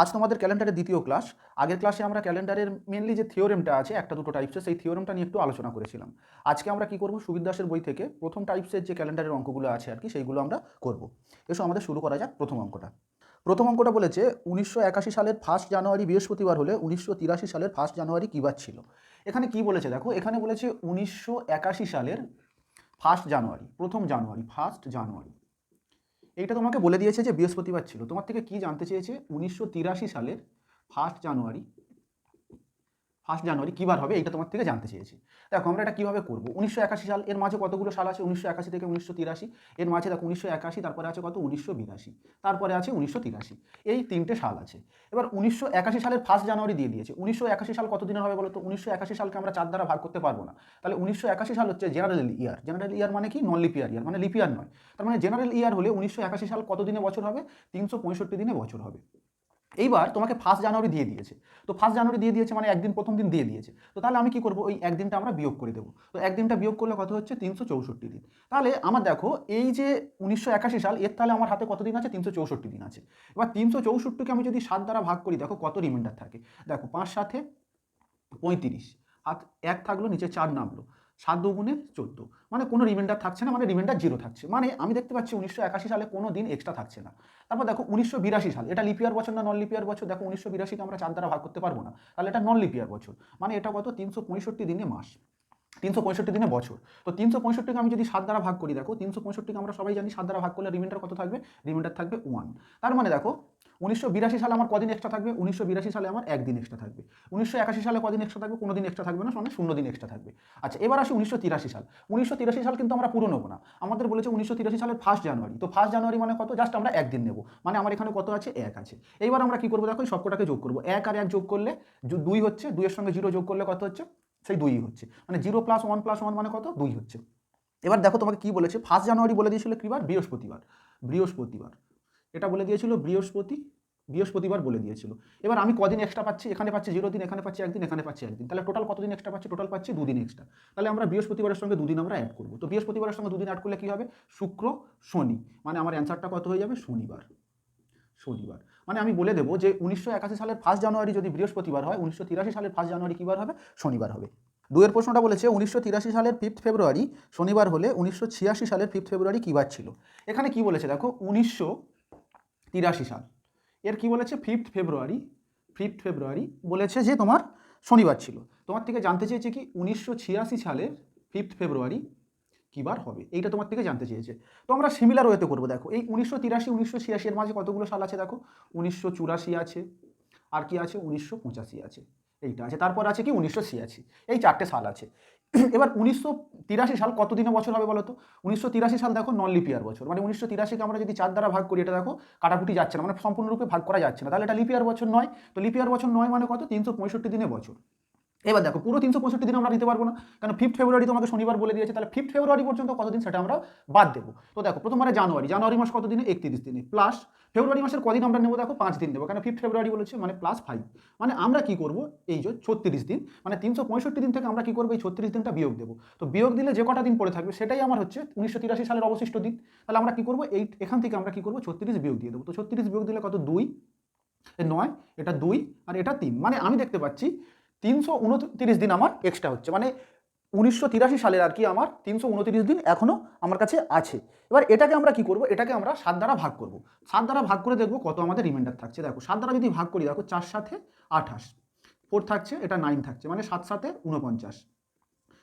আজ তোমাদের ক্যালেন্ডারের দ্বিতীয় ক্লাস আগের ক্লাসে আমরা ক্যালেন্ডারের মেনলি যে থিওরেমটা আছে, একটা দুটো টাইপসের সেই থিওরেমটা নিয়ে একটু আলোচনা করেছিলাম। আজকে আমরা কি করব? সুবিদাসের বই থেকে প্রথম টাইপসের যে ক্যালেন্ডারের অঙ্কগুলো আছে আর কি, সেইগুলো আমরা করব। এসো আমাদের শুরু করা যাক প্রথম অঙ্কটা। প্রথম অঙ্কটা বলেছে, উনিশশো একাশি সালের ফার্স্ট জানুয়ারি বৃহস্পতিবার হলে উনিশশো তিরাশি সালের ফার্স্ট জানুয়ারি কী বার ছিল? এখানে কি বলেছে দেখো? এখানে বলেছে উনিশশো একাশি সালের ফার্স্ট জানুয়ারি প্রথম জানুয়ারি ফার্স্ট জানুয়ারি এইটা তোমাকে বলে দিয়েছে যে বৃহস্পতিবার ছিল। তোমার থেকে কি জানতে চেয়েছে? উনিশশো তিরাশি সালের ফার্স্ট জানুয়ারি ফার্স্ট জানুয়ারি কী বার হবে এটা তোমার থেকে জানতে চেয়েছি। দেখো আমরা এটা কীভাবে করব? উনিশশো একাশি সাল, এর মাঝে কতগুলো সাল আছে? উনিশশো একাশি থেকে উনিশশো তিরাশি। এর মাঝে দেখো উনিশশো একাশি, তারপরে আছে কত? উনিশশো বিরাশি। তারপরে আছে উনিশশো তিরাশি। এই তিনটে সাল আছে। এবার উনিশশো একাশি সালের ফার্স্ট জানুয়ারি দিয়ে দিয়েছে। উনিশশো একাশি সাল কত দিনের হবে বলো তো উনিশশো একাশি সালকে আমরা চার দ্বারা ভাগ করতে পারব না। তাহলে উনিশশো একাশি সাল হচ্ছে জেনারেল ইয়ার জেনারেল ইয়ার মানে কি? নন লিপিয়ার ইয়ার মানে লিপিয়ার নয়। তার মানে জেনারেল ইয়ার হলে উনিশশো একাশি সাল কত দিনে বছর হবে? তিনশো পঁয়ষট্টি দিনে বছর হবে। এইবার তোমাকে ফার্স্ট জানুয়ারি দিয়ে দিয়েছে। তো ফার্স্ট জানুয়ারি দিয়ে দিয়েছে মানে একদিন প্রথম দিন দিয়ে দিয়েছে। তো তাহলে আমি কি করব? ওই একদিনটা আমরা বিয়োগ করে দেবো। তো একদিনটা বিয়োগ করলে কত হচ্ছে? তিনশো চৌষট্টি দিন। তাহলে আমার দেখো, এই যে উনিশশো একাশি সাল, এর তাহলে আমার হাতে কত দিন আছে? তিনশো চৌষট্টি দিন আছে। এবার তিনশো চৌষট্টিকে আমি যদি সাত দ্বারা ভাগ করি, দেখো কত রিমাইন্ডার থাকে? দেখো, পাঁচ সাথে পঁয়ত্রিশ। হাত এক থাকল, নিচে চার নামলো। সাত দুগুণে চোদ্দ। মানে কোনো রিমাইন্ডার থাকছে না মানে রিমাইন্ডার জিরো থাকছে। মানে আমি দেখতে পাচ্ছি উনিশশো একাশি সালে কোনো দিন এক্সট্রা থাকছে না। তারপর দেখো উনিশশো বিরাশি সাল, এটা লিপিয়ার বছর না নন লিপিয়ার বছর? দেখো উনিশশো বিরাশিকে আমরা চার দ্বারা ভাগ করতে পারব না। তাহলে এটা নন লিপিয়ার বছর। মানে এটা কত? তিনশো পঁয়ষট্টি দিনে মাস। তিনশো পঁয়ষট্টি দিনে বছর। তো তিনশো পঁয়ষট্টিকে আমি যদি সাত দ্বারা ভাগ করি, দেখো, তিনশো পঁয়ষট্টিকে আমরা সবাই জানি সাত দ্বারা ভাগ করলে রিমাইন্ডার কত থাকবে? রিমাইন্ডার থাকবে ওয়ান। তার মানে দেখো, উনিশশো বিরাশি সালে আমার কদিন এক্সট্রা থাকবে? উনিশশো বিরাশি সালে আমার একদিন এক্সট্রা থাকবে। উনিশশো একাশি সালে কদিন এক্সট্রা থাকবে? কোনো দিন এক্সট্রা থাকবে না মানে শূন্য দিন এক্সট্রা থাকবে। আচ্ছা এবার আসি উনিশশো তিরাশি সাল। উনিশশো তিরাশি সাল কিন্তু আমরা পুরো নেব না। আমাদের বলেছে উনিশশো তিরাশি সালের ফার্স্ট জানুয়ারি তো ফার্স্ট জানুয়ারি মানে কত? জাস্ট আমরা একদিন নেব। মানে আমার এখানে কত আছে? এক আছে। এইবার আমরা কী করব? দেখো সবকটাকে যোগ করব। এক আর এক যোগ করলে দুই হচ্ছে, দুইয়ের সঙ্গে জিরো যোগ করলে কত হচ্ছে? সেই দুই হচ্ছে। মানে zero plus one plus one মানে কত? দুই হচ্ছে। এবার দেখো তোমাকে কি বলেছে? ফার্স্ট জানুয়ারি বলে দিয়েছিল কি বার? বৃহস্পতিবার। বৃহস্পতিবার। এটা বলে দিয়েছিল বৃহস্পতি, বৃহস্পতিবার বলে দিয়েছিল। এবার আমি কদিন এক্সট্রা পাচ্ছি? এখানে পাচ্ছি জিরো দিন, এখানে পাচ্ছি একদিন, এখানে পাচ্ছি একদিন। তাহলে টোটাল কতদিন এক্সট্রা পাচ্ছি? টোটাল পাচ্ছি দুদিন এক্সট্রা তাহলে আমরা বৃহস্পতিবারের সঙ্গে দুদিন আমরা অ্যাড করব। তো বৃহস্পতিবারের সঙ্গে দুদিন অ্যাড করলে কি হবে? শুক্র, শনি। মানে আমার অ্যান্সারটা কত হয়ে যাবে? শনিবার। শনিবার মানে আমি বলে দেবো যে উনিশশো একাশি সালের ফার্স্ট জানুয়ারি যদি বৃহস্পতিবার হয়, উনিশশো তিরাশি সালের ফার্স্ট জানুয়ারি কী বার হবে? শনিবার হবে। দুয়ের প্রশ্নটা বলেছে, উনিশশো তিরাশি সালের ফিফথ ফেব্রুয়ারি শনিবার হলে উনিশশো ছিয়াশি সালের ফিফথ ফেব্রুয়ারি কী বার ছিল? এখানে কি বলেছে দেখো? উনিশশো তিরাশি সাল। এর কি বলেছে? ফিফথ ফেব্রুয়ারি ফিফথ ফেব্রুয়ারি বলেছে যে তোমার শনিবার ছিল। তোমার থেকে জানতে চেয়েছে কি? উনিশশো ছিয়াশি সালের ফিফথ ফেব্রুয়ারি কী বার হবে? এইটা তোমার থেকে জানতে চেয়েছে। তো আমরা সিমিলার ওয়েতে করব, দেখো। এই উনিশশো তিরাশি, উনিশশো ছিয়াশির মাঝে কতগুলো সাল আছে দেখো? উনিশশো চুরাশি আছে। আর কি আছে? উনিশশো পঁচাশি আছে। এইটা আছে। তারপর আছে কি? উনিশশো ছিয়াশি। এই চারটে সাল আছে। এবার উনিশশো তিরাশি সাল কত দিনে বছর হবে বলো তো উনিশশো তিরাশি সাল দেখো নন লিপিয়ার বছর। মানে উনিশশো তিরাশিকে আমরা যদি চার দ্বারা ভাগ করি, এটা দেখো কাটাকুটি যাচ্ছে না। মানে সম্পূর্ণরূপে ভাগ করা যাচ্ছে না। তাহলে এটা লিপিয়ার বছর নয়। তো লিপিয়ার বছর নয় মানে কত? তিনশো পঁয়ষট্টি দিনে বছর। এবার দেখো, পুরো তিনশো পঁয়ষট্টি দিন আমরা নিতে পারব না। কারণ ফিফথ ফেব্রুয়ারি তোমাকে শনিবার বলে দিয়েছে, তাহলে ফিফথ ফেব্রুয়ারি পর্যন্ত কতদিন সেটা আমরা বাদ দেবো। তো দেখো, প্রথমবারে জানুয়ারি জানুয়ারি মাস কত দিনে একত্রিশ দিনে। প্লাস ফেব্রুয়ারি মাসের কদিন আমরা নেব দেখো, পাঁচ দিন দেবো। কারণ ফিফথ ফেব্রুয়ারি বলেছে মানে প্লাস ফাইভ মানে আমরা কি করব? এই যে ছত্রিশ দিন মানে তিনশো পঁয়ষট্টি দিন থেকে আমরা কি করব? এই ছত্রিশ দিনটা বিয়োগ দেবো। তো বিয়োগ দিলে যে কটা দিন পড়ে থাকবে, সেটাই আমার হচ্ছে উনিশশো তিরাশি সালের অবশিষ্ট দিন। তাহলে আমরা কি করব? এই, এখান থেকে আমরা কি করব? ছত্রিশ বিয়োগ দিয়ে দেবো। তো ছত্রিশ বিয়োগ দিলে কত? দুই। নয়, এটা দুই আর এটা তিন। মানে আমি দেখতে পাচ্ছি তিনশো উনতিরিশ দিন আমার এক্সট্রা হচ্ছে। মানে উনিশশো তিরাশি সালের আর কি আমার তিনশো উনতিরিশ দিন এখনও আমার কাছে আছে। এবার এটাকে আমরা কি করব? এটাকে আমরা সাত দ্বারা ভাগ করব। সাত দ্বারা ভাগ করে দেখব কত আমাদের রিমাইন্ডার থাকছে। দেখো, সাত দ্বারা যদি ভাগ করি, দেখো, চার সাথে আঠাশ। ফোর থাকছে, এটা নাইন থাকছে। মানে সাত সাথে উনপঞ্চাশ।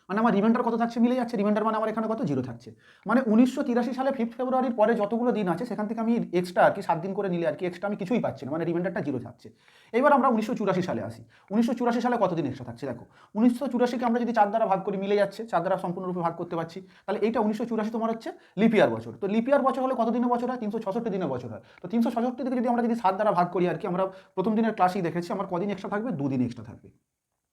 মানে আমার রিমাইন্ডার কত থাকছে মিলে যাচ্ছে রিমাইন্ডার মানে আমার এখানে কত? জিরো থাকছে। মানে উনিশশো তিরাশি সালে ফিফথ ফেব্রুয়ারির পরে যতগুলো দিন আছে, সেখান থেকে আমি এক্সট্রা আর কি সাত দিন করে নিলে আর কি এক্সট্রা আমি কিছুই পাচ্ছি না মানে রিমাইন্ডারটা জিরো থাকছে। এবার আমরা উনিশশো চুরাশি সালে আসি। উনিশশো চুরাশি সালে কতদিন এক্সট্রা থাকছে? দেখো, উনিশশো চুরাশিকে আমরা যদি চার দ্বারা ভাগ করি, মিলে যাচ্ছে, চার দ্বারা সম্পূর্ণরূপে ভাগ করতে পারছি। তাহলে এইটা উনিশশো চুরাশি তোমার হচ্ছে লিপিয়ার বছর। তো লিপিয়ার বছর হলে কত দিনের বছর হয়? তিনশো ছষট্টি দিনের বছর হয়। তো তিনশো ছষট্টি থেকে যদি আমরা যদি সাত দ্বারা ভাগ করি আর কি, আমরা প্রথম দিনের ক্লাসেই দেখেছি, আমার কদিন এক্সট্রা থাকবে? দুদিন এক্সট্রা থাকবে।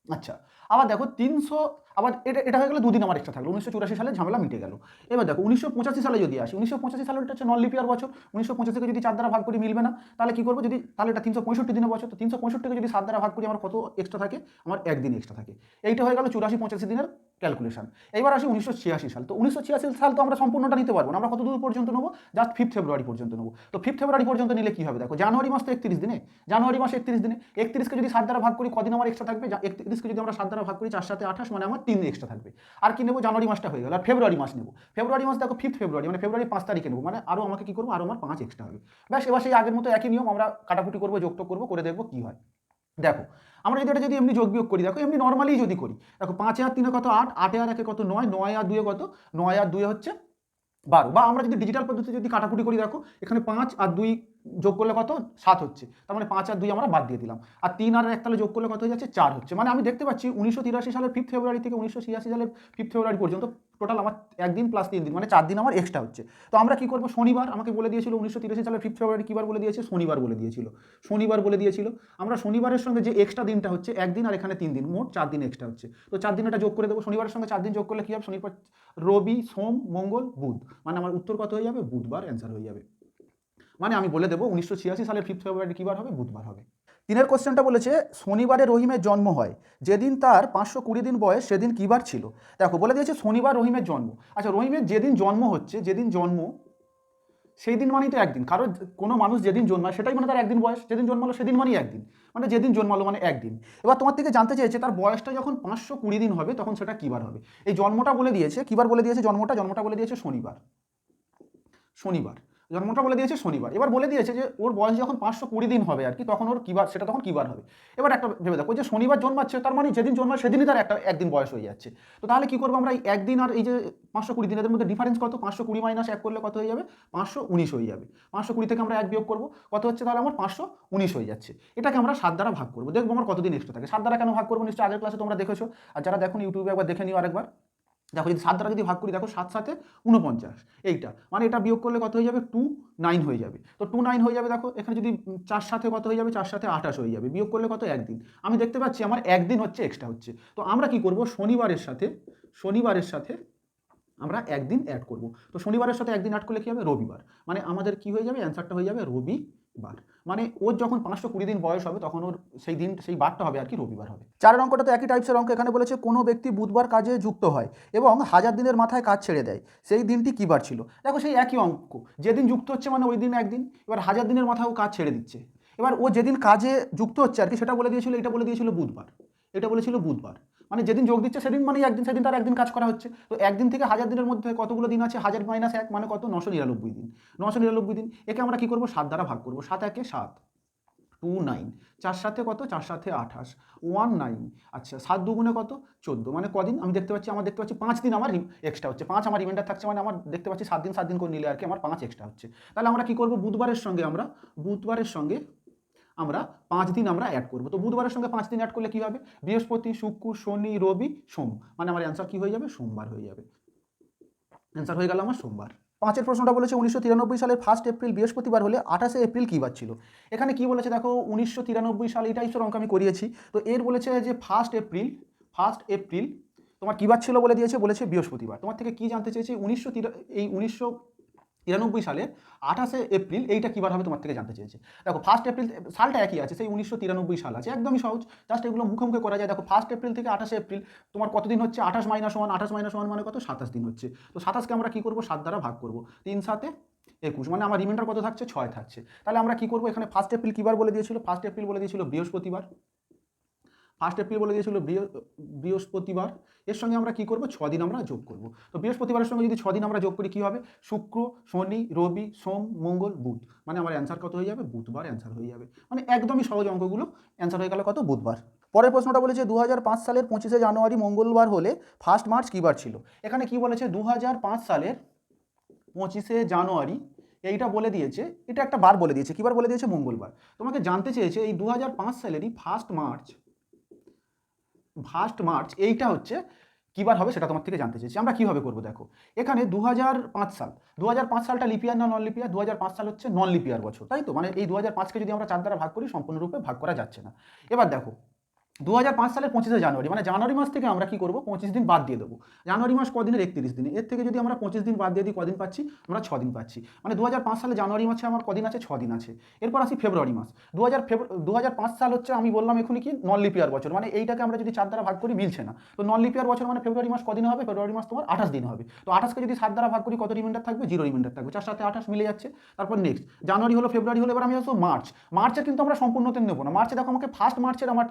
আচ্ছা আবার দেখো তিনশো, আবার এটা এটা হয়ে গেলে দুদিন আমার এক্সট্রা থাকল। উনিশশো চুরাশি সালে ঝামেলা মিটে গেল। এবার দেখো, উনিশশো পঁচাশি সালে যদি আসি, উনিশশো পঁচাশি সালে হচ্ছে নন লিপিয়ার বছর। উনিশশো পঁচাশিকে যদি চার দ্বারা ভাগ করি মিলবে না, তাহলে কী করব? যদি, তাহলে এটা তিনশো পঁয়ষট্টি দিনের বছর। তো তিনশো পঁয়ষট্টিকে যদি সাত দ্বারা ভাগ করি, আমার কত এক্সট্রা থাকে? আমার একদিন এক্সট্রা থাকে। এইটা হয়ে গেল চুরাশি পঁচাশি দিনের ক্যালকুলেশন এবার আসি উনিশশো ছিয়াশি সাল। তো উনিশশো ছিয়াশি সাল তো আমরা সম্পূর্ণটা নিতে পারব না। আমরা কত দূর পর্যন্ত নেব? জাস্ট ফিফথ ফেব্রুয়ারি পর্যন্ত নেব। তো ফিফথ ফেব্রুয়ারি পর্যন্ত নিলে কী হবে? দেখো, জানুয়ারি মাস তো একত্রিশ দিনে। জানুয়ারি মাস একত্রিশ দিনে। একত্রিশকে যদি সাত দ্বারা ভাগ করি, কদিন আমার এক্সট্রা থাকবে? একত্রিশকে যদি আমরা সাত দ্বারা ভাগ করি চার সাথে আঠাশ মানে আমার তিন এক্সট্রা থাকবে। আর কি নেব? জানুয়ারি মাসটা হয়ে গেল। আর ফেব্রুয়ারি মাস নেব। ফেব্রুয়ারি মাস দেখো ফিফথ ফেব্রুয়ারি মানে ফেব্রুয়ারি পাঁচ তারিখে নেব। মানে আরও আমাকে কি করব? আরও আমার পাঁচ এক্সট্রা হবে। ব্যাস, এবার সেই আগের মতো একই নিয়ম আমরা কাটাকুটি করব, যোগ টোগ করব, করে দেখব কি হয়। দেখো, আমরা যদি এটা যদি এমনি যোগ বিয়োগ করি, দেখো, এমনি নর্মালি যদি করি, দেখো, পাঁচে আর তিনে কত? আট, আটে আর একে কত? নয় নয় আর দুয়ে কত? নয় আর দুয়ে হচ্ছে বারো। বা আমরা যদি ডিজিটাল পদ্ধতিতে যদি কাটাকুটি করি, দেখো, এখানে পাঁচ আর দুই যোগ করলে কত? সাত হচ্ছে। তার মানে পাঁচ আর দুই আমরা বাদ দিয়ে দিলাম। আর তিন আর এক তাহলে যোগ করলে কত হয়ে যাচ্ছে? চার হচ্ছে। মানে আমি দেখতে পাচ্ছি উনিশশো তিরাশি সালের ফিফথ ফেব্রুয়ারি থেকে উনিশশো ছিয়াশি সালের ফিফথ ফেব্রুয়ারি পর্যন্ত টোটাল আমার একদিন প্লাস তিন দিন। মানে চার দিন আমার এক্সট্রা হচ্ছে। তো আমরা কি করব? শনিবার আমাকে বলে দিয়েছিল উনিশশো তিরাশি সালের ফিফথ ফেব্রুয়ারি কিবার বলে দিয়েছে? শনিবার বলে দিয়েছিল। শনিবার বলে দিয়েছিল। আমরা শনিবারের সঙ্গে যে এক্সট্রা দিনটা হচ্ছে একদিন আর এখানে তিন দিন, মোট চার দিন এক্সট্রা হচ্ছে। তো চার দিন এটা যোগ করে দেবো। শনিবারের সঙ্গে চার দিন যোগ করলে কী হবে? শনিবার, রবি, সোম, মঙ্গল, বুধ। মানে আমার উত্তর কত হয়ে যাবে? বুধবার অ্যান্সার হয়ে যাবে। মানে আমি বলে দেবো উনিশশো ছিয়াশি সালের ফিফথ ফেব্রুয়ারি কী বার হবে? বুধবার হবে। তিনের কোশ্চেনটা বলেছে, শনিবারে রহিমের জন্ম হয়। যেদিন তার পাঁচশো কুড়ি দিন বয়স, সেদিন কী বার ছিল? দেখো, বলে দিয়েছে শনিবার রহিমের জন্ম। আচ্ছা রহিমের যেদিন জন্ম হচ্ছে, যেদিন জন্ম, সেই দিন মানেই তো একদিন। কারণ কোনো মানুষ যেদিন জন্মায়, সেটাই মানে তার একদিন বয়স। যেদিন জন্মালো সেদিন মানেই একদিন। মানে যেদিন জন্মালো মানে একদিন। এবার তোমার থেকে জানতে চেয়েছে তার বয়সটা যখন পাঁচশো কুড়ি দিন হবে, তখন সেটা কিবার হবে? এই জন্মটা বলে দিয়েছে কিবার বলে দিয়েছে জন্মটা? জন্মটা বলে দিয়েছে শনিবার। শনিবার। জন্মটা বলে দিয়েছে শনিবার। এবার বলে দিয়েছে যে ওর বয়স যখন পাঁচশো কুড়ি দিন হবে আর কি, তখন ওর কিবার, সেটা তখন কিবার হবে। এবার একটা ভেবে দেখো যে শনিবার জন্মাচ্ছে, তার মানে যেদিন জন্মায় সেদিনই তার একটা, একদিন বয়স হয়ে যাচ্ছে। তো তাহলে কী করব আমরা? এই একদিন আর এই যে পাঁচশো কুড়ি দিনের মধ্যে ডিফারেন্স কত? পাঁচশো কুড়ি মাইনাস এক করলে কত হয়ে যাবে? পাঁচশো উনিশ হয়ে যাবে। পাঁচশো কুড়ি থেকে আমরা এক বিয়োগ করব। কত হচ্ছে? তাহলে আমার পাঁচশো উনিশ হয়ে যাচ্ছে। এটাকে আমরা সাত দ্বারা ভাগ করব। দেখব আমার কতদিন এক্সট্রা থাকে। সাত দ্বারা কেন ভাগ করব? নিশ্চয়ই আগের ক্লাসে তোমরা দেখেছ। আর যারা দেখো ইউটিউবে একবার দেখে নিও আরেকবার। দেখো যদি সাত দ্বারা যদি ভাগ করি, দেখো সাত সাথে উনপঞ্চাশ এইটা মানে এটা বিয়োগ করলে কত হয়ে যাবে? টু নাইন হয়ে যাবে। তো টু নাইন হয়ে যাবে দেখো, এখানে যদি চার সাথে কত হয়ে যাবে? চার সাথে আঠাশ হয়ে যাবে। বিয়োগ করলে কত? একদিন। আমি দেখতে পাচ্ছি আমার একদিন হচ্ছে এক্সট্রা হচ্ছে। তো আমরা কি করব? শনিবারের সাথে শনিবারের সাথে আমরা একদিন অ্যাড করব। তো শনিবারের সাথে একদিন অ্যাড করলে কী হবে? রবিবার। মানে আমাদের কি হয়ে যাবে? অ্যান্সারটা হয়ে যাবে রবিবার মানে ওর যখন পাঁচশো কুড়ি দিন বয়স হবে, তখন ওর সেই দিন, সেই বারটা হবে আর কি রবিবার হবে। চারের অঙ্কটা তো একই টাইপসের অঙ্ক এখানে বলেছে, কোনো ব্যক্তি বুধবার কাজে যুক্ত হয় এবং হাজার দিনের মাথায় কাজ ছেড়ে দেয়। সেই দিনটি কী বার ছিল? দেখো সেই একই অঙ্ক। যেদিন যুক্ত হচ্ছে মানে ওই দিন একদিন, এবার হাজার দিনের মাথায় ও কাজ ছেড়ে দিচ্ছে। এবার ও যেদিন কাজে যুক্ত হচ্ছে আর কি, সেটা বলে দিয়েছিল, এটা বলে দিয়েছিল বুধবার। এটা বলেছিল বুধবার। মানে যেদিন যোগ দিচ্ছে সেদিন মানে একদিন, সেদিন তার একদিন কাজ করা হচ্ছে। তো একদিন থেকে হাজার দিনের মধ্যে কতগুলো দিন আছে? হাজার মাইনাস এক মানে কত? নশো নিরানব্বই দিন। নশো নিরানব্বই দিন, একে আমরা কি করব? সাত দ্বারা ভাগ করব। সাত একে সাত। টু নাইন চার সাথে কত? চার সাথে আঠাশ। ওয়ান নাইন আচ্ছা সাত দুগুণে কত? চোদ্দ। মানে কদিন? আমি দেখতে পাচ্ছি, আমার দেখতে পাচ্ছি পাঁচ দিন আমার এক্সট্রা হচ্ছে। পাঁচ আমার রিমাইন্ডার থাকছে মানে আমার দেখতে পাচ্ছি সাত দিন সাত দিন করে নিলে আর কি আমার পাঁচ এক্সট্রা হচ্ছে। তাহলে আমরা কি করব? বুধবারের সঙ্গে আমরা, বুধবারের সঙ্গে আমরা পাঁচ দিন আমরা অ্যাড করব। তো বুধবারের সঙ্গে পাঁচ দিন অ্যাড করলে কী হবে? বৃহস্পতি, শুক্র, শনি, রবি, সোম। মানে আমার অ্যান্সার কী হয়ে যাবে? সোমবার হয়ে যাবে। অ্যান্সার হয়ে গেল আমার সোমবার। পাঁচের প্রশ্নটা বলেছে, উনিশশো তিরানব্বই সালের ফার্স্ট এপ্রিল বৃহস্পতিবার হলে আঠাশে এপ্রিল কী বার ছিল? এখানে কি বলেছে দেখো, উনিশশো তিরানব্বই সাল এই টাইপসের অঙ্ক আমি করিয়েছি। তো এর বলেছে যে ফার্স্ট এপ্রিল ফার্স্ট এপ্রিল তোমার কী বার ছিল বলে দিয়েছে? বলেছে বৃহস্পতিবার। তোমার থেকে কি জানতে চেয়েছি? উনিশশো এই উনিশশো তিরানব্বই সালের আঠাশে এপ্রিল এইটা কীবার হবে তোমার থেকে জানতে চেয়েছে। দেখো ফার্স্ট এপ্রিল সালটা একই আছে, সেই উনিশশো তিরানব্বই সাল আছে, একদমই সহজ। জাস্ট এগুলো মুখে মুখে করা যায়। দেখো ফার্স্ট এপ্রিল থেকে আঠাশে এপ্রিল, তোমার কতদিন হচ্ছে? আঠাশ মাইনাস ওয়ান আঠাশ মাইনাস ওয়ান মানে কত? সাতাশ দিন হচ্ছে। তো সাতাশকে আমরা কী করব? সাত দ্বারা ভাগ করব। তিন সাতে একুশ মানে আমার রিমাইন্ডার কত থাকছে? ছয় থাকছে। তাহলে আমরা কী করব? এখানে ফার্স্ট এপ্রিল কীবার বলে দিয়েছিল? ফার্স্ট এপ্রিল বলে দিয়েছিল বৃহস্পতিবার। ফার্স্ট এপ্রিল বলে দিয়েছিল বৃহ- বৃহস্পতিবার। এর সঙ্গে আমরা কি করব? দিন আমরা যোগ করব। তো বৃহস্পতিবারের সঙ্গে যদি দিন আমরা যোগ করি, কি হবে? শুক্র, শনি, রবি, সোম, মঙ্গল, বুধ। মানে আমার অ্যান্সার কত হয়ে যাবে? বুধবার অ্যান্সার হয়ে যাবে। মানে একদমই সহজ অঙ্কগুলো অ্যান্সার হয়ে গেল কত? বুধবার। পরের প্রশ্নটা বলেছে দু হাজার পাঁচ সালের পঁচিশে জানুয়ারি মঙ্গলবার হলে ফার্স্ট মার্চ কী বার ছিল? এখানে কি বলেছে? দু হাজার পাঁচ সালের পঁচিশে জানুয়ারি, এইটা বলে দিয়েছে, এটা একটা বার বলে দিয়েছে। কিবার বলে দিয়েছে? মঙ্গলবার। তোমাকে জানতে চেয়েছে, এই দু হাজার পাঁচ সালেরই ফার্স্ট মার্চ ফার্স্ট মার্চ এইটা হচ্ছে কীবার হবে সেটা তোমার থেকে জানতে চেয়েছি। আমরা কীভাবে করব দেখো, এখানে দু হাজার পাঁচ সাল দু হাজার পাঁচ সালটা লিপিয়ার না নন লিপিয়ার দু হাজার পাঁচ সাল হচ্ছে নন লিপিয়ার বছর, তাই তো? মানে এই দু পাঁচকে যদি আমরা চার দ্বারা ভাগ করি, সম্পূর্ণরূপে ভাগ করা যাচ্ছে না। এবার দেখো দু হাজার পাঁচ সালের পঁচিশে জানুয়ারি মানে জানুয়ারি মাস থেকে আমরা কি করব? পঁচিশ দিন বাদ দিয়ে দেবো। জানুয়ারি মাস কদিনের? একত্রিশ দিনে এর থেকে যদি আমরা পঁচিশ দিন বাদ দিয়ে দিই, কদিন পাচ্ছি? আমরা ছ দিন পাচ্ছি। মানে দু হাজার পাঁচ সালে জানুয়ারি মাসে আমার কদিন আছে? ছ দিন আছে। এরপর আসি ফেব্রুয়ারি মাস। দু হাজার দু হাজার পাঁচ সাল হচ্ছে আমি বললাম এখনই কি নন লিপিয়ার বছর। মানে এইটাকে আমরা যদি চার দ্বারা ভাগ করি, মিলছে না। তো নন লিপিয়ার বছর মানে ফেব্রুয়ারি মাস কদিন হবে? ফেব্রুয়ারি মাস তোমার আঠাশ দিন হবে। তো আঠাশকে যদি সাত দ্বারা ভাগ করি, কত রিমাইন্ডার থাকবে? জিরো রিমাইন্ডার থাকবে। চার সাথে আঠাশ মিলে যাচ্ছে। তারপর নেক্সট জানুয়ারি হলো, ফেব্রুয়ারি হলো, এবার আমি আসব মার্চ। মার্চের কিন্তু আমরা সম্পূর্ণতে নেব না। মার্চে দেখো আমাকে ফার্স্ট মার্চের আমার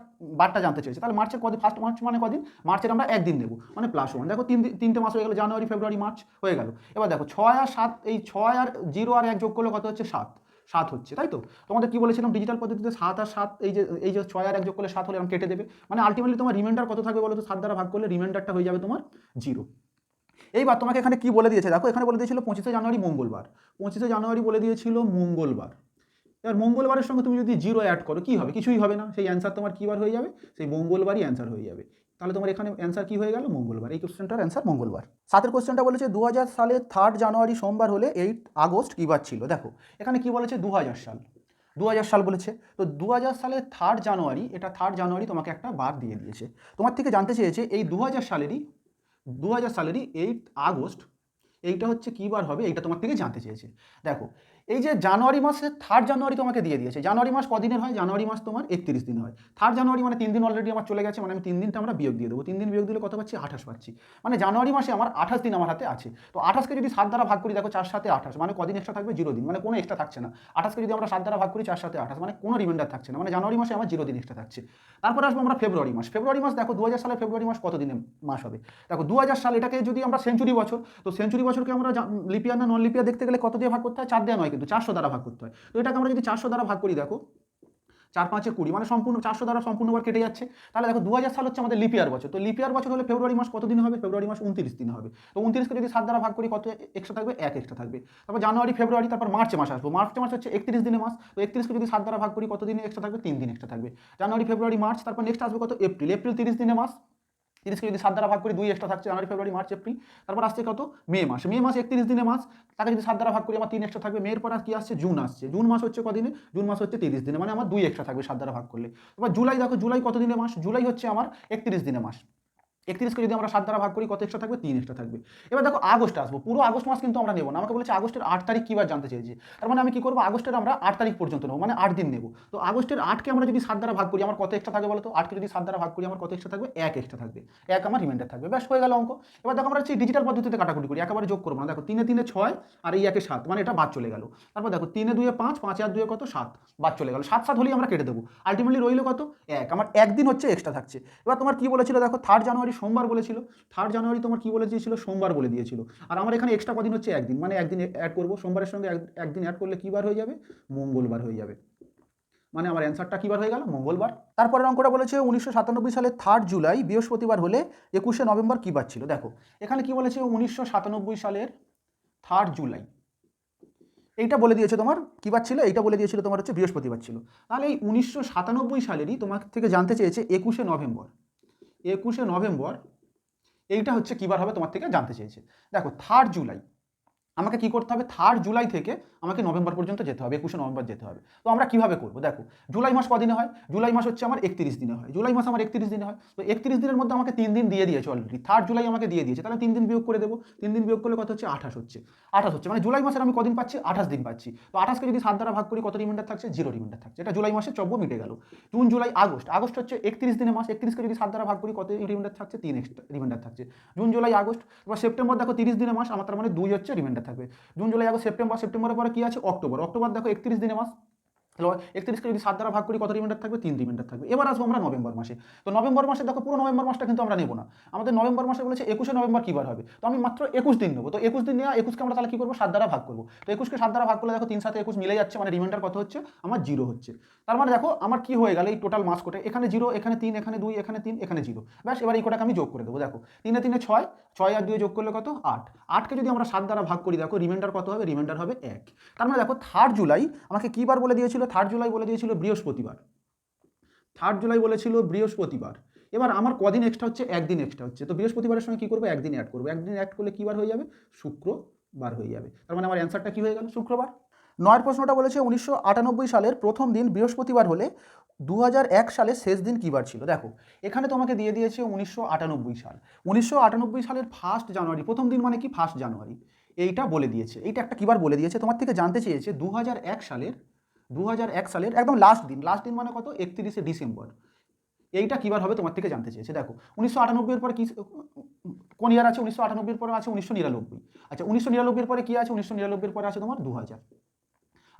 বারটা জানতে চেয়েছে। তাহলে মার্চের কদিন ফার্স্ট মার্চ মানে কদিন? মার্চের আমরা একদিন নেব মানে প্লাস ওয়ান দেখো তিন তিনটে মাস হয়ে গেলো, জানুয়ারি, ফেব্রুয়ারি, মার্চ হয়ে গেল। এবার দেখো, ছয় আর সাত, এই ছয় আর জিরো আর এক যোগ করলে কত হচ্ছে? সাত। সাত হচ্ছে, তাই তো? তোমাদের কি বলেছিলাম? ডিজিটাল পদ্ধতিতে সাত আর সাত, এই যে এই যে ছয় আর এক যোগ করলে সাত হলে কেটে দেবে। মানে আলটিমেটলি তোমার রিমাইন্ডার কত থাকবে বলো তো সাত দ্বারা ভাগ করলে রিমাইন্ডারটা হয়ে যাবে তোমার জিরো। এইবার তোমাকে এখানে কি বলে দিয়েছে? দেখো, এখানে বলে দিয়েছিল পঁচিশে জানুয়ারি মঙ্গলবার। পঁচিশে জানুয়ারি বলে দিয়েছিল মঙ্গলবার। এবার মঙ্গলবারের সঙ্গে তুমি যদি জিরো অ্যাড করো, কী হবে? কিছুই হবে না। সেই অ্যান্সার তোমার কী বার হয়ে যাবে? সেই মঙ্গলবারই অ্যান্সার হয়ে যাবে। তাহলে তোমার এখানে অ্যান্সার কী হয়ে গেল? মঙ্গলবার। এই কোশ্চেনটার অ্যান্সার মঙ্গলবার। সাতের কোশ্চেনটা বলেছে দু হাজার সালে থার্ড জানুয়ারি সোমবার হলে এইট আগস্ট কী বার ছিল? দেখো, এখানে কি বলেছে? দু হাজার সাল। দু হাজার সাল বলেছে। তো দু হাজার সালে থার্ড জানুয়ারি এটা থার্ড জানুয়ারি তোমাকে একটা বার দিয়ে দিয়েছে। তোমার থেকে জানতে চেয়েছে, এই দু হাজার সালেরই দু হাজার সালেরই এইট আগস্ট, এইটা হচ্ছে কী বার হবে? এইটা তোমার থেকে জানতে চেয়েছে। দেখো এই যে জানুয়ারি মাসে থার্ড জানুয়ারি তোমাকে দিয়ে দিয়েছে। জানুয়ারি মাস কদিনের হয়? জানুয়ারি মাস তোমার একত্রিশ দিন হয়। থার্ড জানুয়ারি মানে তিন দিন অলরেডি আমার চলে গেছে মানে আমি তিন দিনটা আমরা বিয়োগ দিয়ে দেবো। তিন দিন বিয়োগ দিলে কত পাচ্ছি? আঠাশ পাচ্ছি। মানে জানুয়ারি মাসে আমার আঠাশ দিন আমার হাতে আছে। তো আঠাশকে যদি সাত দ্বারা ভাগ করি, দেখো চার সাথে আঠাশ মানে কদিন এক্সট্রা থাকবে? জিরো দিন। মানে কোনো এক্সট্রা থাকছে না। আঠাশকে যদি আমরা সাত দ্বারা ভাগ করি, চার সাথে আঠাশ মানে কোনো রিমাইন্ডার থাকছে না। মানে জানুয়ারি মাসে আমার জিরো দিন এক্সট্রা থাকছে। তারপরে আসব আমরা ফেব্রুয়ারি মাস। ফেব্রুয়ারি মাস দেখো, দু হাজার সালে ফেব্রুয়ারি মাস কত দিনে মাস হবে? দেখো, দু হাজার সাল, এটাকে যদি আমরা সেঞ্চুরি বছর, তো সেঞ্চুরি বছরকে আমরা লিপিয়া না নন লিপিয়া দেখতে গেলে কত দিয়ে ভাগ করতে হয়? চার দেওয়া নয়। কিন্তু চারশো দ্বারা ভাগ করতে হয়। তো এটাকে আমরা যদি চারশো দ্বারা ভাগ করি, দেখো, চার পাঁচে কুড়ি মানে সম্পূর্ণ চারশো দ্বারা সম্পূর্ণবার কেটে যাচ্ছে। তাহলে দেখো দু হাজার সাল হচ্ছে আমাদের লিপিয়ার বছর। তো লিপিয়ার বছর হলে ফেব্রুয়ারি মাস কত দিন হবে? ফেব্রুয়ারি মাস উনত্রিশ দিন হবে। তো উনত্রিশকে যদি সাত দ্বারা ভাগ করি, কত এক্সট্রা থাকবে? এক এক্সট্রা থাকবে। তারপর জানুয়ারি, ফেব্রুয়ারি, তারপর মার্চ মাস আসব। মার্চ মাস হচ্ছে একত্রিশ দিনে মাস। তো একত্রিশকে যদি সাত দ্বারা ভাগ করি কত দিনে এক্সট্রা থাকবে? তিন দিন এক্সট্রা থাকবে। জানুয়ারি, ফেব্রুয়ারি, মার্চ, তারপর নেক্সট আসবে কত? এপ্রিল। এপ্রিল তিরিশ দিনে মাস। তিরিশকে যদি সাত দ্বারা ভাগ করি দুই এক্সট্রা থাকছে, জানুয়ারি, ফেব্রুয়ারি, মার্চ, এপ্রিল, তারপর আসছে কত? মে মাস। মে মাস একত্রিশ দিনে মাস, তাকে যদি সাত দ্বারা ভাগ করি আমার তিন এক্সট্রা থাকবে মেয়ের পর আর কি আসছে? জুন আসছে। জুন মাস হচ্ছে কদিনে? জুন মাস হচ্ছে তিরিশ দিনে মানে আমার দুই এক্সট্রা থাকবে সাত দ্বারা ভাগ করলে। এবার জুলাই, দেখো জুলাই কত দিনে মাস? জুলাই হচ্ছে আমার একত্রিশ দিনে মাস। একত্রিশকে যদি আমরা সাত দ্বারা ভাগ করি, কত এক্সট্রা থাকবে? তিন এক্সট্রা থাকবে। এবার দেখো, আগস্ট আসব। পুরো আগস্ট মাস কিন্তু আমরা নেব না। আমাকে বলেছে আগস্টের আট তারিখ কী বার জানতে চেয়েছি। তার মানে আমি কি করব? আগস্টের আমরা আট তারিখ পর্যন্ত নেব মানে আট দিন নেব। তো আগস্টের আটকে আমরা যদি সাত দ্বারা ভাগ করি, আমার কত এক্সট্রা থাকবে বলো তো? আটকে যদি সাত দ্বারা ভাগ করি, আমার কত এক্সট্রা থাকবে? এক এক্সট্রা থাকবে। এক আমার রিমাইন্ডার থাকবে। ব্যাস, হয়ে গেল অঙ্ক। এবার দেখো, আমরা হচ্ছে ডিজিটাল পদ্ধতিতে কাটাকুটি করি। একেবারে যোগ করব না। দেখো, তিনে তিনে ছয় আর এই একে সাত মানে এটা বাদ চলে গেল। তারপর দেখো, তিনে দুয়ে পাঁচ পাঁচ আর দুয়ে কত? সাত, বাদ চলে গেল। সাত সাত হলেই আমরা কেটে দেবো। আলটিমেটলি রইল কত? এক। আমার একদিন হচ্ছে এক্সট্রা থাকছে। এবার তোমার কি বলেছিল দেখো? থার্ড জানুয়ারি সোমবার বলেছিল থার্ড জানুয়ারি তোমার কি বলে দিয়েছিল? সোমবার বলে দিয়েছিল। আর আমার এখানে এক্সট্রা কদিন হচ্ছে একদিন মানে একদিন অ্যাড করব। সোমবারের সঙ্গে একদিন অ্যাড করলে কী বার হয়ে যাবে? মঙ্গলবার হয়ে যাবে। মানে আমার অ্যান্সারটা কী বার হয়ে গেল? মঙ্গলবার। তারপরের অঙ্কটা বলেছে উনিশশো সাতানব্বই সালে থার্ড জুলাই, বৃহস্পতিবার হলে একুশে নভেম্বর কী বার ছিল? দেখো, এখানে কি বলেছে উনিশশো সাতানব্বই সালের থার্ড জুলাই। এইটা বলে দিয়েছে তোমার কী বার ছিল? এইটা বলে দিয়েছিল তোমার হচ্ছে বৃহস্পতিবার ছিল। তাহলে এই উনিশশো সাতানব্বই সালেরই তোমার থেকে জানতে চেয়েছে একুশে নভেম্বর। একুশে নভেম্বর এইটা হচ্ছে কী বার হবে তোমার থেকে জানতে চেয়েছে। দেখো থার্ড জুলাই আমাকে কি করতে হবে? থার্ড জুলাই থেকে আমাকে নভেম্বর পর্যন্ত যেতে হবে, একুশে নভেম্বর যেতে হবে। তো আমরা কীভাবে করব? দেখো, জুলাই মাস কদিনে হয়? জুলাই মাস হচ্ছে আমার একত্রিশ দিনে হয়। জুলাই মাস আমার একত্রিশ দিনে হয়। তো একত্রিশ দিনের মধ্যে আমাকে তিন দিন দিয়ে দিয়েছে অলরেডি থার্ড জুলাই আমাকে দিয়ে দিয়েছে। তাহলে তিন দিন বিয়োগ করে দেবো। তিন দিন বিয়োগ করলে কত হচ্ছে? আঠাশ হচ্ছে। আঠাশ হচ্ছে। মানে জুলাই মাসের আমি কদিন পাচ্ছি? আঠাশ দিন পাচ্ছি। তো আঠাশকে যদি সাত দ্বারা ভাগ করি, কত রিমাইন্ডার থাকছে? জিরো রিমাইন্ডার থাকছে। এটা জুলাই মাসে চব্য মিটে গেল। জুন জুলাই আগস্ট আগস্ট হচ্ছে একত্রিশ দিনের মাস। একত্রিশকে যদি সাত দ্বারা ভাগ করি, কত রিমাইন্ডার থাকছে? তিন এক্সট্রা রিমাইন্ডার থাকছে। জুন জুলাই আগস্ট এবার সেপ্টেম্বর দেখো, তিরিশ দিনের মাস। আমার তার মানে দুই হচ্ছে রিমাইন্ডার থাকবে। জুন, জুলাই, আগস্ট, সেপ্টেম্বর, সেপ্টেম্বরের পরে কি আছে? অক্টোবর। অক্টোবর দেখো একত্রিশ দিনের মাস। একত্রিশকে যদি সাত দ্বারা ভাগ করি, কত রিমাইন্ডার থাকবে? তিন রিমাইন্ডার থাকবে। এবার আসব আমরা নভেম্বর মাসে। তো নভেম্বর মাসে দেখো, পুরো নভেম্বর মাসটা কিন্তু আমরা নেব না। আমাদের নভেম্বর মাসে বলেছে একুশে নভেম্বর কী বার হবে? তো আমি মাত্র একুশ দিন নেব। তো একুশ দিন নেওয়া, একুশকে আমরা তাহলে কী করব? সাত দ্বারা ভাগ করব। তো একুশকে সাত দ্বারা ভাগ করলে দেখো তিন সাথে একুশ মিলে যাচ্ছে মানে রিমাইন্ডার কত হচ্ছে? আমার জিরো হচ্ছে। তার মানে দেখো, আমার কি হয়ে গেল এই টোটাল মাস কোটে? এখানে জিরো, এখানে তিন, এখানে দুই, এখানে তিন, এখানে জিরো। ব্যাস, এবার এই কোটাকে আমি যোগ করে দেবো। দেখো, তিনে তিনে ছয় ছয় আর দুই যোগ করলে কত? আট। আটকে যদি আমরা সাত দ্বারা ভাগ করি, দেখো রিমাইন্ডার কত হবে? রিমাইন্ডার হবে এক। তার মানে দেখো থার্ড জুলাই আমাকে কী বার বলে দিয়েছিল? থার্ড জুলাই বলে দিয়েছিল বৃহস্পতিবার। থার্ড জুলাই বলেছিল বৃহস্পতিবার। এবার আমার কদিন এক্সট্রা হচ্ছে? একদিন এক্সট্রা হচ্ছে। তো বৃহস্পতিবারের সঙ্গে কী করব? একদিন অ্যাড করব। একদিন অ্যাড করলে কী বার হয়ে যাবে? শুক্রবার হয়ে যাবে। তার মানে আমার অ্যান্সারটা কী হয়ে গেল? শুক্রবার। নয়ের প্রশ্নটা বলেছে উনিশশো আটানব্বই সালের প্রথম দিন বৃহস্পতিবার হলে দু সালের শেষ দিন কী বার ছিল? দেখো, এখানে তোমাকে দিয়ে দিয়েছে উনিশশো আটানব্বই সাল। উনিশশো আটানব্বই সালের ফার্স্ট জানুয়ারি, প্রথম দিন মানে কি ফার্স্ট জানুয়ারি? এইটা বলে দিয়েছে। এইটা একটা কিবার বলে দিয়েছে। তোমার থেকে জানতে চেয়েছে দু সালের দু সালের একদম লাস্ট দিন। লাস্ট দিন মানে কত? একত্রিশে ডিসেম্বর। এইটা কিবার হবে তোমার থেকে জানতে চেয়েছে। দেখো, উনিশশো আটানব্বইয়ের পরে কি, কোন ইয়ার আছে? উনিশশো আটানব্বইয়ের পরে আছে উনিশশো নিরানব্বই। আচ্ছা উনিশশো পরে কি আছে? উনিশশো পরে আছে তোমার দু হাজার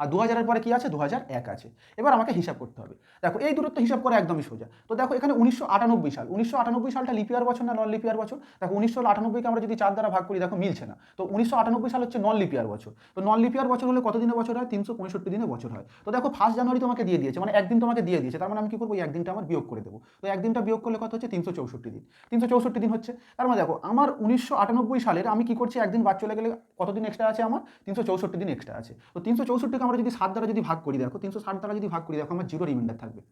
আর দু হাজারের পরে কি আছে? দু হাজার এক আছে। এবার আমাকে হিসাব করতে হবে। দেখো, এই দূরত্ব হিসাব করা একদমই সোজা। তো দেখো, এখানে উনিশশো আটানব্বই সাল। উনিশশো আটানব্বই সালটা লিপিয়ার বছর না নন লিপিয়ার বছর? দেখো, উনিশশো আটানব্বইকে আমরা যদি চার দ্বারা ভাগ করি, দেখো, মিলছে না। তো উনিশশো আটানব্বই সাল হচ্ছে নন লিপিয়ার বছর। তো নন লিপিয়ার বছর হলে কত দিনের বছর হয়? তিনশো পঁয়ষট্টি বছর হয়। তো দেখো ফার্স্ট জানুয়ারি তোমাকে দিয়ে দিয়েছে। মানে একদিন তোমাকে দিয়ে দিয়েছে। তার মানে আমি কি করব? একদিনটা আমার বিয়োগ করে দেবো। তো একদিনটা বিয়োগ করলে কত হচ্ছে? তিনশো চৌষট্টি দিন। তিনশো চৌষট্টি দিন হচ্ছে। তার মানে দেখো, আমার উনিশশো আটানব্বই সালের আমি কি করছি? একদিন বাদ চলে গেলে কতদিন এক্সট্রা আছে আমার? তিনশো চৌষট্টি দিন এক্সট্রা আছে। তো তিনশো চৌষট্টিকে আমরা যদি সাত দ্বারা যদি ভাগ করি, দেখো তিনশো ষাট দ্বারা যদি ভাগ করি, দেখো আমার জিরো রিমাইন্ডার থাকবে।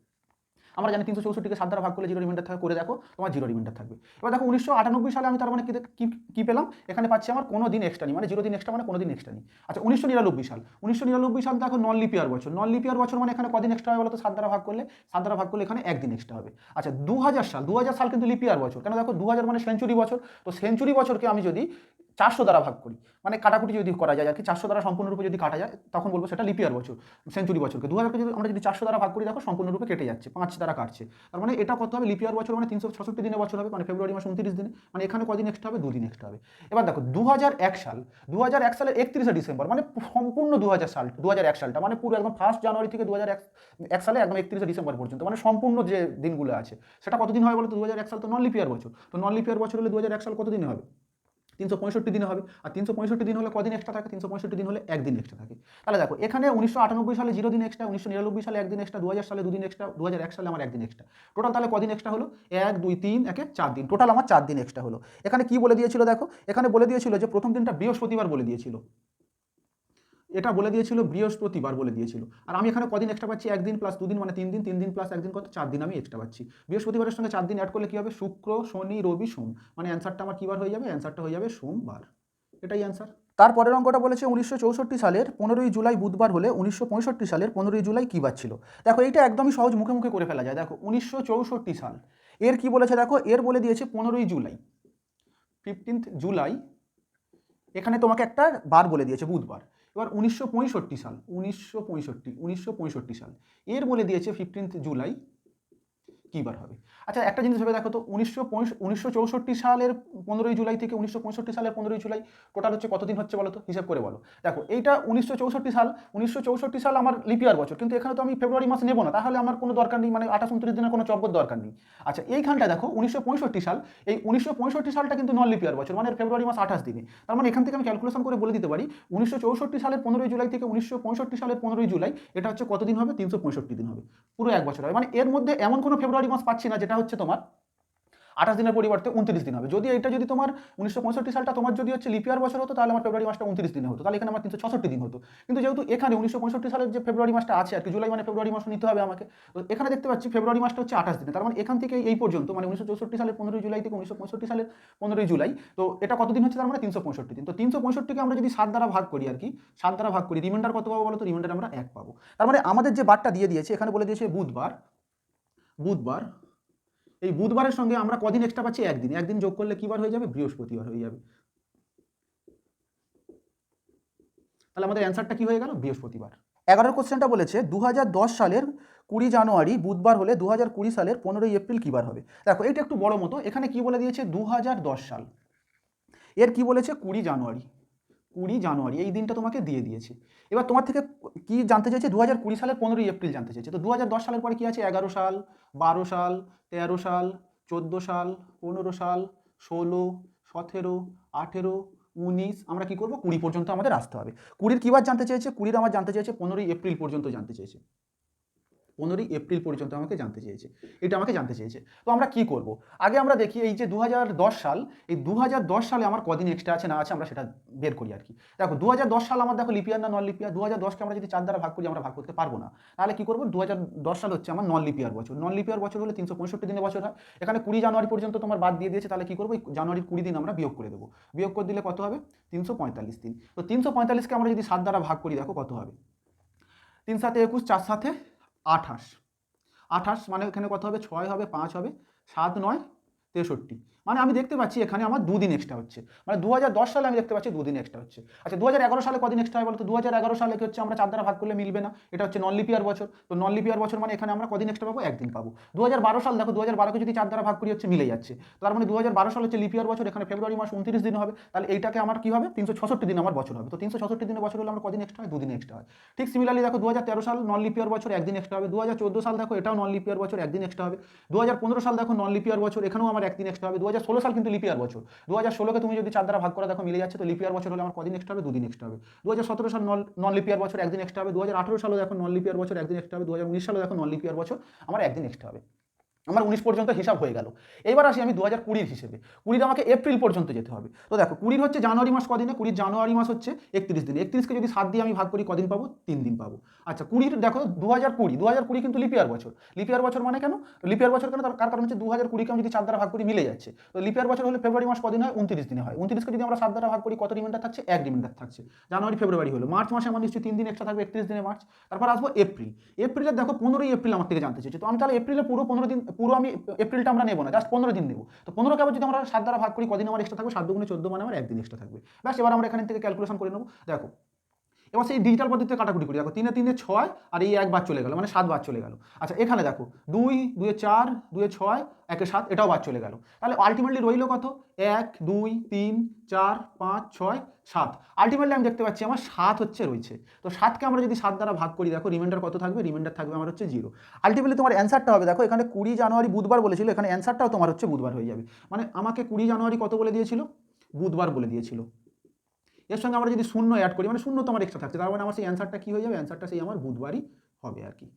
আমরা জানি তিনশো চৌষট্টিকে সাত দ্বারা ভাগ করলে জিরো রিমাইন্ডার থাকে, করে দেখো তোমার জিরো রিমাইন্ডার থাকবে। এবার দেখো উনিশশো আটানব্বই সালে আমি তার মানে কি পেলাম? এখানে পাচ্ছি আমার কোনো দিন এক্সট্রা নেই মানে জিরো দিন এক্সট্রা মানে কোনো দিন এক্সট্রা নেই। আচ্ছা উনিশশো নিরানব্বই সাল। উনিশশো নিরানব্বই সাল দেখো নন লিপিয়ার বছর। নন লিপিয়ার বছর মানে এখানে কদিন এক্সট্রা হবে বলো তো সাত দ্বারা ভাগ করলে? সাত দ্বারা ভাগ করলে এখানে একদিন এক্সট্রা হবে। আচ্ছা দু হাজার সাল দু হাজার সাল কিন্তু লিপিয়ার বছর। কেন দেখো দু হাজার মানে সেঞ্চুরি বছর। তো সেঞ্চুরি বছরকে আমি যদি চারশো দ্বারা ভাগ করি। মানে কাটাকুটি যদি করা যায় আর কি চারশো দ্বারা সম্পূর্ণরূপে যদি কাটা যায়, তখন বলব সেটা লিপিয়ার বছর, সেঞ্চুরি বছরকে। দু হাজারকে যদি আমরা যদি চারশো দ্বারা ভাগ করি, দেখো সম্পূর্ণরূপে কেটে যাচ্ছে, পাঁচ দ্বারা কাটছে। তার মানে এটা কত হবে? লিপিয়ার বছর মানে তিনশো ছষট্টি দিনের বছর হবে মানে ফেব্রুয়ারি মাস উনত্রিশ দিনে। মানে এখানে কদিন এক্সট্রা হবে? দুদিন এক্সট্রা হবে। এবার দেখো, দু হাজার এক সাল, দু হাজার এক সালের একত্রিশে ডিসেম্বর মানে সম্পূর্ণ দু হাজার সাল, দু হাজার এক সালটা মানে পুরো একদম ফার্স্ট জানুয়ারি থেকে দু হাজার এক সালে একদম একত্রিশে ডিসেম্বর পর্যন্ত মানে সম্পূর্ণ যে দিনগুলো আছে, সেটা কতদিন তো দু হাজার এক সাল তো নন লিপিয়ার বছর। তো নন লিপিয়ার বছর হলে দু হাজার এক সাল কতদিন হবে? তিনশো পঁয়ষট্টি দিন হবে। আর তিনশো পঁয়ষট্টি দিন হলে কদিন এক্সট্রা থাকে? তিনশো পঁয়ষট্টি দিন হলে একদিন এক্সট্রা থাকে। তাহলে দেখো, এখানে উনিশশো আটানব্বই সালে জিরো দিন এক্সট্রা উনিশশো নিরানব্বই সালে একদিন এক্সট্রা দু হাজার সালে দুদিন এক্সট্রা দু হাজার এক সালে আমার একদিন এক্সট্রা টোটাল তাহলে কদিন এক্সট্রা হলো? এক, দুই, তিন, একে চার দিন। টোটাল আমার চার দিন এক্সট্রা হলো। এখানে কি বলে দিয়েছিল দেখো? এখানে বলে দিয়েছিল যে প্রথম দিনটা বৃহস্পতিবার বলে দিয়েছিল। এটা বলে দিয়েছিল, বৃহস্পতিবার বলে দিয়েছিল। আর আমি এখানে কদিন এক্সট্রা পাচ্ছি? একদিন প্লাস দুদিন মানে তিন দিন তিন দিন প্লাস একদিন কত? চার দিন আমি এক্সট্রা পাচ্ছি। বৃহস্পতিবারের সঙ্গে চার দিন অ্যাড করলে কী হবে? শুক্র, শনি, রবি, সোম। মানে অ্যান্সারটা আমার কী বার হয়ে যাবে? অ্যান্সারটা হয়ে যাবে সোমবার। এটাই অ্যান্সার তারপরের অঙ্কটা বলেছে উনিশশো চৌষট্টি সালের পনেরোই জুলাই বুধবার হলে উনিশশো পঁয়ষট্টি সালের পনেরোই জুলাই কী বার ছিল? দেখো, এইটা একদমই সহজ মুখে মুখে করে ফেলা যায়। দেখো, উনিশশো চৌষট্টি সাল। এর কি বলেছে দেখো? এর বলে দিয়েছে পনেরোই জুলাই। ফিফটিন্থ জুলাই। এখানে তোমাকে একটা বার বলে দিয়েছে বুধবার। এবার উনিশশো পঁয়ষট্টি সাল উনিশশো পঁয়ষট্টি উনিশশো পঁয়ষট্টি সাল। এর বলে দিয়েছে ফিফটিন্থ জুলাই কী বার হবে? আচ্ছা একটা জিনিস ভেবে দেখো তো, উনিশশো উনিশশো সালের পনেরোই জুলাই থেকে উনিশশো পঁয়ষট্টি সালের পনেরোই জুলাই টোটাল হচ্ছে কতদিন হচ্ছে বলো তো? হিসাব করে বলো। দেখো, এইটা উনিশশো চৌষট্টি সাল, উনিশশো চৌষট্টি সাল আমার লিপিয়ার বছর, কিন্তু এখানে তো আমি ফেব্রুয়ারি মাস নেব না, তাহলে আমার কোনো দরকার নেই মানে আঠাশ উনত্রিশ দিনের কোনো চব্বর দরকার নেই। আচ্ছা এইখানটা দেখো, উনিশশো পঁয়ষট্টি সাল, এই উনিশশো পঁয়ষট্টি সালটা কিন্তু নন লিপিয়ার বছর মানে ফেব্রুয়ারি মাস আঠাশ দিনে। তার মানে এখান থেকে আমি ক্যালকুলেশন করে বলে দিতে পারি, উনিশশো চৌষট্টি সালের পনেরোই জুলাই থেকে উনিশশো পঁয়ষট্টি সালের পনেরোই জুলাই, এটা হচ্ছে কতদিন হবে? তিনশো পঁয়ষট্টি দিন হবে। পুরো এক বছর হবে। মানে এর মধ্যে এমন কোনো ফেব্রুয়ারি মাস পাচ্ছি না, যেটা হচ্ছে তোমার আঠাশ দিনের পরিবর্তে উনত্রিশ দিন হবে। যদি এটা যদি তোমার উনিশশো পঁয়ষট্টি সালটা তোমার যদি হচ্ছে লিপিয়ার বছর হতো, তাহলে আমার ফেব্রুয়ারি মাসটা উনত্রিশ দিনে হতো। তাহলে এখানে আমার তিনশো ছষট্টি দিন হতো। কিন্তু যেহেতু এখানে উনিশশো পঁয়ষট্টি সালের যে ফেব্রুয়ারি মাসটা আছে আর কি, জুলাই মানে ফেব্রুয়ারি মাস নিতে হবে আমাকে, তো এখানে দেখতে পাচ্ছি ফেব্রুয়ারি মাসটা হচ্ছে আঠাশ দিনে। তার মানে এখান থেকে এই পর্যন্ত মানে উনিশশো চৌষট্টি সালের পনেরোই জুলাই থেকে উনিশশো পঁয়ষট্টি সালের পনেরোই জুলাই, তো এটা কতদিন হচ্ছে? তার মানে তিনশো পঁয়ষট্টি দিন। তো তিনশো পঁয়ষট্টিকে আমরা যদি সাত দ্বারা ভাগ করি আর কি, সাত দ্বারা ভাগ করি রিমাইন্ডার কত পাবো বলো তো রিমাইন্ডার আমরা এক পাবো। তার মানে আমাদের যে বারটা দিয়ে দিয়েছে, এখানে বলে দিয়েছে বুধবার বুধবার। এই বুধবারের সঙ্গে আমরা কদিন এক্সট্রা পাচ্ছি? একদিন। একদিন যোগ করলে কি বার হয়ে যাবে? বৃহস্পতিবার হয়ে যাবে। তাহলে আমাদের অ্যান্সারটা কি হয়ে গেল? বৃহস্পতিবার। এগারোর কোশ্চেনটা বলেছে দু হাজার দশ সালের কুড়ি জানুয়ারি, বুধবার হলে দু সালের পনেরোই এপ্রিল কী বার হবে? দেখো, এটা একটু বড় মতো। এখানে কি বলে দিয়েছে? দু হাজার দশ সাল। এর কি বলেছে? কুড়ি জানুয়ারি। কুড়ি জানুয়ারি, এই দিনটা তোমাকে দিয়ে দিয়েছে। এবার তোমার থেকে কি জানতে চাইছে? দু হাজার কুড়ি সালের পনেরোই এপ্রিল জানতে চাইছে। তো দু হাজার দশ সালের পরে কি আছে? এগারো সাল, বারো সাল, তেরো সাল, চোদ্দ সাল, পনেরো সাল, ষোলো, সতেরো, আঠেরো, উনিশ, আমরা কি করব? কুড়ি পর্যন্ত আমাদের আসতে হবে। কুড়ির কী বার জানতে চেয়েছে কুড়ির আমার জানতে চেয়েছে পনেরোই এপ্রিল পর্যন্ত জানতে চেয়েছে পনেরোই এপ্রিল পর্যন্ত আমাকে জানতে চেয়েছে। এটা আমাকে জানতে চেয়েছে। তো আমরা কি করব? আগে আমরা দেখি এই যে দু হাজার দশ সাল, এই দু হাজার দশ সালে আমার কদিন এক্সট্রা আছে না আছে আমরা সেটা বের করি আর কি দেখো দু হাজার দশ সাল আমার দেখো লিপিয়ার না নন লিপিয়ার দু দশকে আমরা যদি চার দ্বারা ভাগ করি, আমরা ভাগ করতে পারব না। তাহলে কি করব? দু হাজার দশ সাল হচ্ছে আমার নন লিপিয়ার বছর। নন লিপিয়ার বছর হলে তিনশো পঁয়ষট্টি দিনের বছর হয়। এখানে কুড়ি জানুয়ারি পর্যন্ত তোমার বাদ দিয়ে দিয়েছে, তাহলে কি করব? জানুয়ারির কুড়ি দিন আমরা বিয়োগ করে দেবো। বিয়োগ করে দিলে কত হবে? তিনশো পঁয়তাল্লিশ দিন। তো তিনশো পঁয়তাল্লিশকে আমরা যদি সাত দ্বারা ভাগ করি, দেখো কত হবে? তিন সাথে একুশ, চার সাথে আঠাশ। আঠাশ মানে এখানে কত হবে? ছয় হবে পাঁচ হবে সাত নয় তেষট্টি। মানে আমি দেখতে পাচ্ছি এখানে আমার দুদিন এক্সট্রা হচ্ছে। মানে দু হাজার দশ সালে আমি দেখতে পাচ্ছি দুদিন এক্সট্রা হচ্ছে। আচ্ছা দু হাজার এগারো সালে কদিন এক্সট্রা হয় বলতো? দু হাজার এগারো সালে কি হচ্ছে? আমরা চার দ্বারা ভাগ করলে মিলবে না। এটা হচ্ছে নন লিপিয়ার বছর। তো নন লিপিয়ার বছর মানে এখানে আমরা কদিন এক্সট্রা পাবো? একদিন পাবো। দু হাজার বারো সাল দেখো দু বারোকে যদি চার দ্বারা ভাগ করি হচ্ছে মিলে যাচ্ছে। তার মানে দু হাজার বারো সাল হচ্ছে লিপিয়ার বছর, এখানে ফেব্রুয়ারি মাস উনত্রিশ দিন হবে। তাহলে এইটাকে আমার কি হবে? তিনশো দিন আমার বছর হবে। তো দিনের বছর হলে আমরা কদিন এক্সট্রা হয়? দুদিন এক্সট্রা হয়। ঠিক সিমিলারলি দেখো দু হাজার তেরো সাল নন লিপিয়ার বছর একদিন এক্সট্রা হবে। দু হাজার চোদ্দ সাল দেখো, এটাও নন লিপিয়ার বছর একদিন এক্সট্রা হবে। দু হাজার পনেরো সাল দেখো নন লিপিয়ার বছর, এখানেও আমার একদিন এক্সট্রা হবে। দু হাজার সাল কিন্তু লিপিয়ার বছর। দু হাজার ষোলোকে তুমি যদি চার দ্বারা ভাগ করে, দেখো মিলে যাচ্ছে, তো লিপিয়ার বছর হলে আমার কদিন এক্সট্রা হবে? দুদিন এক্সট্রা হবে। দু হাজার সতেরো সাল নন লিপিয়ার বছর একদিন এক্সট্রা হবে। দু হাজার আঠেরো সালে দেখো নন লিপিয়ার বছর একদিন এক্সট্রা হবে। দু হাজার উনিশ সালে দেখো নন লিপিয়ার বছর, আমার একদিন এক্সট্রা হবে। আমার উনিশ পর্যন্ত হিসাব হয়ে গেল। এবার আসি আমি দু হাজার কুড়ির হিসেবে। কুড়ির আমাকে এপ্রিল পর্যন্ত যেতে হবে। তো দেখো, কুড়ির হচ্ছে জানুয়ারি মাস কদিনে? কুড়ির জানুয়ারি মাস হচ্ছে একত্রিশ দিন। একত্রিশকে যদি সাত দিয়ে আমি ভাগ করি, কদিন পাবো? তিন দিন পাবো। আচ্ছা কুড়ির দেখো দু হাজার কুড়ি। দু হাজার কুড়ি কিন্তু লিপিয়ার বছর। লিপিয়ার বছর মানে কেন? লিপিয়ার বছর কেন? তার কার কারণ হচ্ছে দু হাজার কুড়িকে আমি যদি চার দ্বারা ভাগ করি, মিলে যাচ্ছে। তো লিপিয়ার বছর হলে ফেব্রুয়ারি মাস কদিন হয়? উনত্রিশ দিনে হয়। উনত্রিশকে যদি আমরা সাত দ্বারা ভাগ করি, কত রিমাইন্ডার থাকছে? এক রিমাইন্ডার থাকছে। জানুয়ারি, ফেব্রুয়ারি হলো। মার্চ মাসে আমার নিশ্চয়ই তিন দিন এক্সট্রা থাকবে, একত্রিশ দিনে মার্চ। তারপর আসব এপ্রিল। এপ্রিলের দেখো, পনেরোই এপ্রিল আমার থেকে জানতে চাইছে তো আমি তাহলে এপ্রিলে পুরো পনেরো দিন পুরো আমি এপ্রিলটা আমরা নেব না জাস্ট পনেরো দিন নেব। তো পনেরো আবার যদি আমরা সাত দ্বারা ভাগ করি, কদিন আমার এক্সট্রা থাকবে, সাত দুগুণে চোদ্দ মানে আমার একদিন এক্সট্রা থাকবে। ব্যাস, এবার আমরা এখান থেকে ক্যালকুলেশন করে নেব। দেখো এবার সেই ডিজিটাল পদ্ধতিতে কাটাকুটি করি। দেখো তিনে তিনে ছয় আর এই একবার চলে গেল মানে সাত বার চলে গেল। আচ্ছা এখানে দেখো দুই, দুয়ে চার, দুয়ে ছয়, একে সাত, এটাও বার চলে গেল। তাহলে আলটিমেটলি রইল কত? এক, দুই, তিন, চার, পাঁচ, ছয়, সাত। আলটিমেটলি আমি দেখতে পাচ্ছি আমার সাত হচ্ছে রয়েছে। তো সাতকে আমরা যদি সাত দ্বারা ভাগ করি, দেখো রিমাইন্ডার কত থাকবে? রিমাইন্ডার থাকবে আমার হচ্ছে জিরো আলটিমেটলি তোমার অ্যান্সারটা হবে, দেখো এখানে কুড়ি জানুয়ারি বুধবার বলেছিল, এখানে অ্যান্সারটাও তোমার হচ্ছে বুধবার হয়ে যাবে। মানে আমাকে কুড়ি জানুয়ারি কত বলে দিয়েছিল? বুধবার বলে দিয়েছিল। এর সঙ্গে আমরা যদি শূন্য অ্যাড করি মানে শূন্য তোমার এক্সট্রা থাকছে, তার মানে আমার সেই অ্যান্সারটা কী হয়ে যাবে? অ্যান্সারটা সেই আমার বুধবারই হবে আর কি।